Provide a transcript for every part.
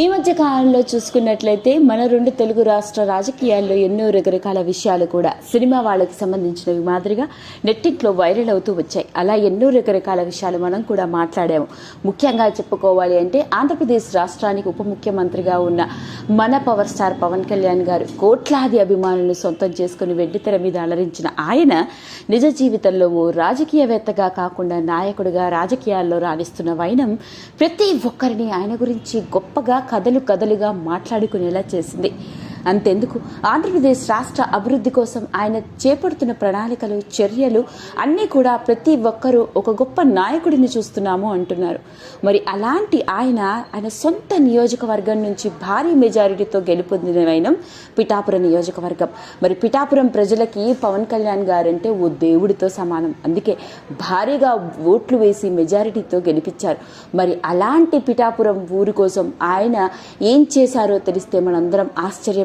ఈ మధ్య కాలంలో చూసుకున్నట్లయితే మన రెండు తెలుగు రాష్ట్ర రాజకీయాల్లో ఎన్నో రకరకాల విషయాలు కూడా సినిమా వాళ్ళకి సంబంధించినవి మాదిరిగా నెట్టింట్లో వైరల్ అవుతూ వచ్చాయి. అలా ఎన్నో రకరకాల విషయాలు మనం కూడా మాట్లాడాము. ముఖ్యంగా చెప్పుకోవాలి అంటే ఆంధ్రప్రదేశ్ రాష్ట్రానికి ఉప ముఖ్యమంత్రిగా ఉన్న మన పవర్ స్టార్ పవన్ కళ్యాణ్ గారు కోట్లాది అభిమానులను సొంతం చేసుకుని వెండితెర మీద అలరించిన ఆయన నిజ జీవితంలో ఓ రాజకీయవేత్తగా కాకుండా నాయకుడిగా రాజకీయాల్లో రాణిస్తున్న వైనం ప్రతి ఒక్కరిని ఆయన గురించి గొప్పగా కథలు కథలుగా మాట్లాడుకునేలా చేసింది. అంతెందుకు. ఆంధ్రప్రదేశ్ రాష్ట్ర అభివృద్ధి కోసం ఆయన చేపడుతున్న ప్రణాళికలు చర్యలు అన్నీ కూడా ప్రతి ఒక్కరూ ఒక గొప్ప నాయకుడిని చూస్తున్నాము అంటున్నారు. మరి అలాంటి ఆయన ఆయన సొంత నియోజకవర్గం నుంచి భారీ మెజారిటీతో గెలుపొందిన పిఠాపురం నియోజకవర్గం. మరి పిఠాపురం ప్రజలకి పవన్ కళ్యాణ్ గారంటే ఓ దేవుడితో సమానం. అందుకే భారీగా ఓట్లు వేసి మెజారిటీతో గెలిపించారు. మరి అలాంటి పిఠాపురం ఊరు కోసం ఆయన ఏం చేశారో తెలిస్తే మనందరం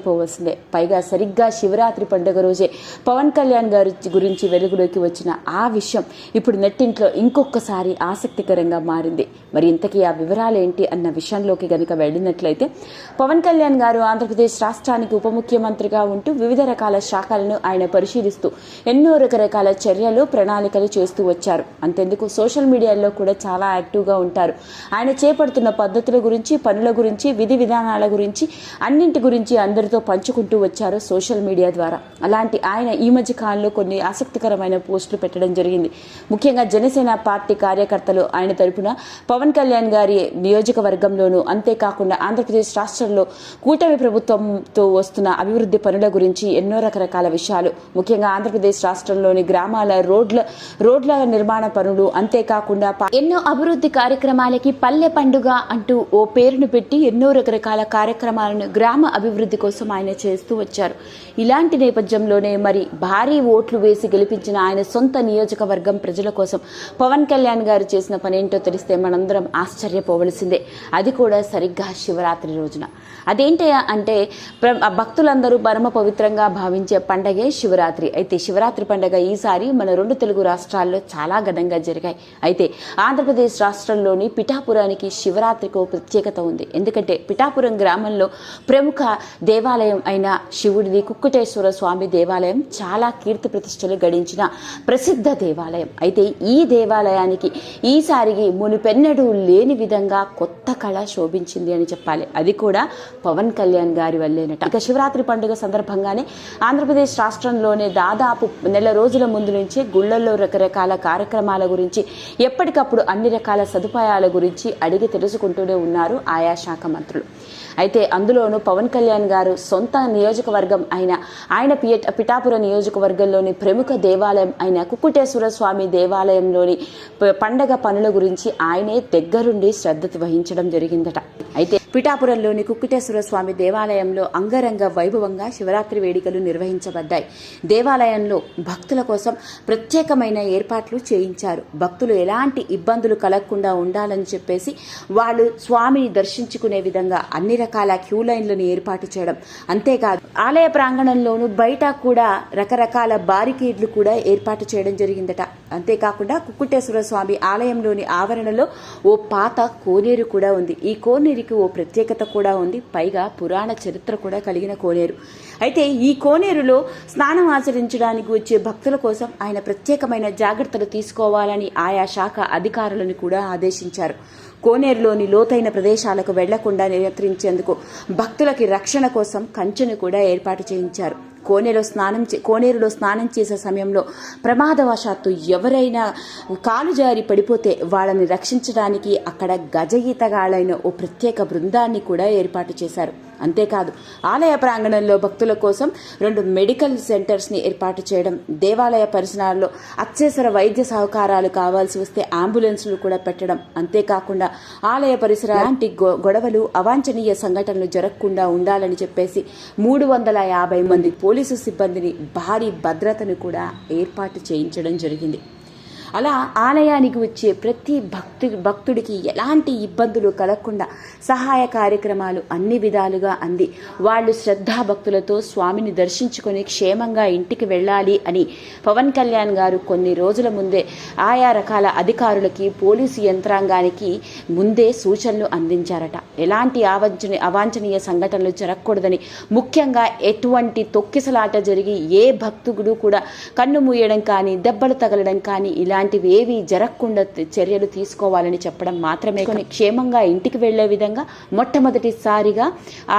ఆశ్చర్యపోవలసిందే పైగా సరిగ్గా శివరాత్రి పండుగ రోజే పవన్ కళ్యాణ్ గారి గురించి వెలుగులోకి వచ్చిన ఆ విషయం ఇప్పుడు నెట్టింట్లో ఇంకొకసారి ఆసక్తికరంగా మారింది. మరి ఇంతకీ ఆ వివరాలు ఏంటి అన్న విషయంలోకి గనుక వెళ్ళినట్లయితే పవన్ కళ్యాణ్ గారు ఆంధ్రప్రదేశ్ రాష్ట్రానికి ఉప ముఖ్యమంత్రిగా ఉంటూ వివిధ రకాల శాఖలను ఆయన పరిశీలిస్తూ ఎన్నో రకరకాల చర్యలు ప్రణాళికలు చేస్తూ వచ్చారు. అంతెందుకు సోషల్ మీడియాలో కూడా చాలా యాక్టివ్గా ఉంటారు. ఆయన చేపడుతున్న పద్ధతుల గురించి పనుల గురించి విధి విధానాల గురించి అన్నింటి గురించి అందరితో పంచుకుంటూ వచ్చారు సోషల్ మీడియా ద్వారా. అలాంటి ఆయన ఈ మధ్య కాలంలో కొన్ని ఆసక్తికరమైన పోస్టులు పెట్టడం జరిగింది. ముఖ్యంగా జనసేన పార్టీ కార్యకర్తలు ఆయన తరపున పవన్ కళ్యాణ్ గారి నియోజకవర్గంలోనూ అంతేకాకుండా ఆంధ్రప్రదేశ్ రాష్ట్రంలో కూటమి ప్రభుత్వంతో వస్తున్న అభివృద్ధి పనుల గురించి ఎన్నో రకరకాల విషయాలు. ముఖ్యంగా ఆంధ్రప్రదేశ్ రాష్ట్రంలోని గ్రామాల రోడ్ల రోడ్ల నిర్మాణ పనులు అంతేకాకుండా ఎన్నో అభివృద్ధి కార్యక్రమాలకి పల్లె పండుగ అంటూ ఓ పేరును పెట్టి ఎన్నో రకరకాల కార్యక్రమాలను గ్రామ అభివృద్ధి కోసం ఆయన చేస్తూ వచ్చారు. ఇలాంటి నేపథ్యంలోనే మరి భారీ ఓట్లు వేసి గెలిపించిన ఆయన సొంత నియోజకవర్గం ప్రజల కోసం పవన్ కళ్యాణ్ గారు చేసిన పనేంటో తెలిస్తే మనందరం ఆశ్చర్యపోవలసిందే. అది కూడా సరిగ్గా శివరాత్రి రోజున. అదేంటి అంటే భక్తులందరూ పరమ పవిత్రంగా భావించే పండగే శివరాత్రి. అయితే శివరాత్రి పండగ ఈసారి మన రెండు తెలుగు రాష్ట్రాల్లో చాలా ఘనంగా జరిగాయి. అయితే ఆంధ్రప్రదేశ్ రాష్ట్రంలోని పిఠాపురానికి శివరాత్రికి ప్రత్యేకత ఉంది. ఎందుకంటే పిఠాపురం గ్రామంలో ప్రముఖ దేవాలయం అయిన శివుడిది కుక్కుటేశ్వర స్వామి దేవాలయం చాలా కీర్తి ప్రతిష్టలు గడించిన ప్రసిద్ధ దేవాలయం. అయితే ఈ దేవాలయానికి ఈసారికి మునిపెన్నడూ లేని విధంగా కొత్త కళ శోభించింది అని చెప్పాలి. అది కూడా పవన్ కళ్యాణ్ గారి వల్లేనట. ఇక శివరాత్రి పండుగ సందర్భంగానే ఆంధ్రప్రదేశ్ రాష్ట్రంలోనే దాదాపు నెల రోజుల ముందు నుంచే గుళ్ళల్లో రకరకాల కార్యక్రమాల గురించి ఎప్పటికప్పుడు అన్ని రకాల సదుపాయాల గురించి అడిగి తెలుసుకుంటూనే ఉన్నారు ఆయా శాఖ మంత్రులు. అయితే అందులోనూ పవన్ కళ్యాణ్ గారు సొంత నియోజకవర్గం అయిన ఆయన పియ పిఠాపుర నియోజకవర్గంలోని ప్రముఖ దేవాలయం అయిన కుక్కుటేశ్వర స్వామి దేవాలయంలోని పండగ పనుల గురించి ఆయనే దగ్గరుండి శ్రద్ధ వహించడం జరిగిందట. అయితే పిఠాపురంలోని కుక్కుటేశ్వర స్వామి దేవాలయంలో అంగరంగ వైభవంగా శివరాత్రి వేడుకలు నిర్వహించబడ్డాయి. దేవాలయంలో భక్తుల కోసం ప్రత్యేకమైన ఏర్పాట్లు చేయించారు. భక్తులు ఎలాంటి ఇబ్బందులు కలగకుండా ఉండాలని చెప్పేసి వాళ్ళు స్వామిని దర్శించుకునే విధంగా అన్ని రకరకాల క్యూ లైన్లను ఏర్పాటు చేయడం. అంతేకాదు ఆలయ ప్రాంగణంలోనూ బయట కూడా రకరకాల బారికేడ్లు కూడా ఏర్పాటు చేయడం జరిగిందట. అంతేకాకుండా కుక్కుటేశ్వర స్వామి ఆలయంలోని ఆవరణలో ఓ పాత కోనేరు కూడా ఉంది. ఈ కోనేరుకి ఓ ప్రత్యేకత కూడా ఉంది. పైగా పురాణ చరిత్ర కూడా కలిగిన కోనేరు. అయితే ఈ కోనేరులో స్నానం ఆచరించడానికి వచ్చే భక్తుల కోసం ఆయన ప్రత్యేకమైన జాగ్రత్తలు తీసుకోవాలని ఆయా శాఖ అధికారులను కూడా ఆదేశించారు. కోనేరులోని లోతైన ప్రదేశాలకు వెళ్ళకుండా నియంత్రించేందుకు భక్తులకి రక్షణ కోసం కంచెను కూడా ఏర్పాటు చేయించారు. కోనేలో స్నానం చే- కోనేరులో స్నానం చేసే సమయంలో ప్రమాదవశాత్తు ఎవరైనా కాలు జారి పడిపోతే వాళ్ళని రక్షించడానికి అక్కడ గజగీతగాళ్ళైన ఓ ప్రత్యేక బృందాన్ని కూడా ఏర్పాటు చేశారు. అంతేకాదు ఆలయ ప్రాంగణంలో భక్తుల కోసం రెండు మెడికల్ సెంటర్స్ని ఏర్పాటు చేయడం దేవాలయ పరిసరాల్లో అత్యవసర వైద్య సహకారాలు కావాల్సి వస్తే అంబులెన్సులు కూడా పెట్టడం అంతేకాకుండా ఆలయ పరిసర లాంటి గొ- గొడవలు అవాంఛనీయ సంఘటనలు జరగకుండా ఉండాలని చెప్పేసి మూడు వందల యాభై మంది పోలీసు పోలీసు సిబ్బందిని భారీ భద్రతను కూడా ఏర్పాటు చేయించడం జరిగింది. అలా ఆలయానికి వచ్చే ప్రతి భక్తు భక్తుడికి ఎలాంటి ఇబ్బందులు కలగకుండా సహాయ కార్యక్రమాలు అన్ని విధాలుగా అంది. వాళ్ళు శ్రద్ధాభక్తులతో స్వామిని దర్శించుకొని క్షేమంగా ఇంటికి వెళ్ళాలి అని పవన్ కళ్యాణ్ గారు కొన్ని రోజుల ముందే ఆయా రకాల అధికారులకి పోలీసు యంత్రాంగానికి ముందే సూచనలు అందించారట. ఎలాంటి ఆవంచని అవాంఛనీయ సంఘటనలు జరగకూడదని ముఖ్యంగా ఎటువంటి తొక్కిసలాట జరిగి ఏ భక్తుడు కూడా కన్ను మూయడం కానీ దెబ్బలు తగలడం కానీ ఇలా ఇలాంటివి ఏవి జరగకుండా చర్యలు తీసుకోవాలని చెప్పడం మాత్రమే. కొన్ని క్షేమంగా ఇంటికి వెళ్ళే విధంగా మొట్టమొదటిసారిగా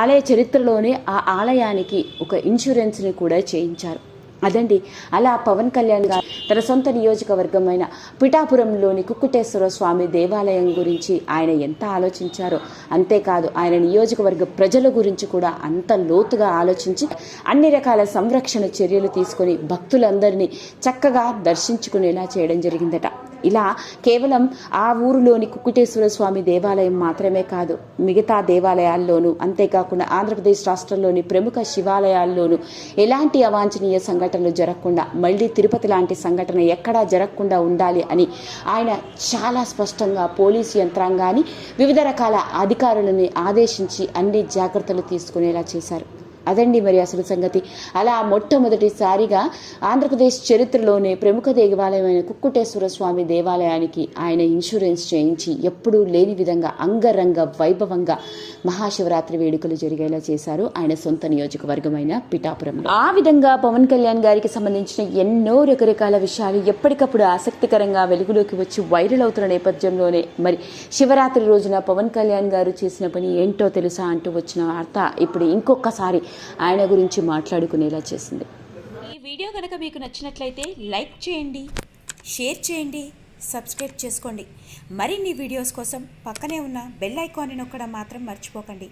ఆలయ చరిత్రలోనే ఆ ఆలయానికి ఒక ఇన్సూరెన్స్ని కూడా చేయించారు. అదండి. అలా పవన్ కళ్యాణ్ గారు తన సొంత నియోజకవర్గమైన పిఠాపురంలోని కుక్కుటేశ్వర స్వామి దేవాలయం గురించి ఆయన ఎంత ఆలోచించారో అంతేకాదు ఆయన నియోజకవర్గ ప్రజల గురించి కూడా అంత లోతుగా ఆలోచించి అన్ని రకాల సంరక్షణ చర్యలు తీసుకొని భక్తులందరినీ చక్కగా దర్శించుకునేలా చేయడం జరిగిందట. ఇలా కేవలం ఆ ఊరిలోని కుక్కుటేశ్వర స్వామి దేవాలయం మాత్రమే కాదు మిగతా దేవాలయాల్లోనూ అంతేకాకుండా ఆంధ్రప్రదేశ్ రాష్ట్రంలోని ప్రముఖ శివాలయాల్లోనూ ఎలాంటి అవాంఛనీయ సంఘటనలు జరగకుండా మళ్ళీ తిరుపతి లాంటి సంఘటన ఎక్కడా జరగకుండా ఉండాలి అని ఆయన చాలా స్పష్టంగా పోలీసు యంత్రాంగాన్ని వివిధ రకాల అధికారులని ఆదేశించి అన్ని జాగ్రత్తలు తీసుకునేలా చేశారు. అదండి మరి అసలు సంగతి. అలా మొట్టమొదటిసారిగా ఆంధ్రప్రదేశ్ చరిత్రలోనే ప్రముఖ దేవాలయమైన కుక్కుటేశ్వర స్వామి దేవాలయానికి ఆయన ఇన్సూరెన్స్ చేయించి ఎప్పుడూ లేని విధంగా అంగరంగ వైభవంగా మహాశివరాత్రి వేడుకలు జరిగేలా చేశారు ఆయన సొంత నియోజకవర్గమైన పిఠాపురంలో. ఆ విధంగా పవన్ కళ్యాణ్ గారికి సంబంధించిన ఎన్నో రకరకాల విషయాలు ఎప్పటికప్పుడు ఆసక్తికరంగా వెలుగులోకి వచ్చి వైరల్ అవుతున్న నేపథ్యంలోనే మరి శివరాత్రి రోజున పవన్ కళ్యాణ్ గారు చేసిన పని ఏంటో తెలుసా అంటూ వచ్చిన వార్త ఇప్పుడు ఇంకొకసారి ఆయన గురించి మాట్లాడుకునేలా చేసింది. ఈ వీడియో కనుక మీకు నచ్చినట్లయితే లైక్ చేయండి షేర్ చేయండి సబ్స్క్రైబ్ చేసుకోండి. మరిన్ని వీడియోస్ కోసం పక్కనే ఉన్న బెల్ ఐకాన్ని నొక్కడం మాత్రం మర్చిపోకండి.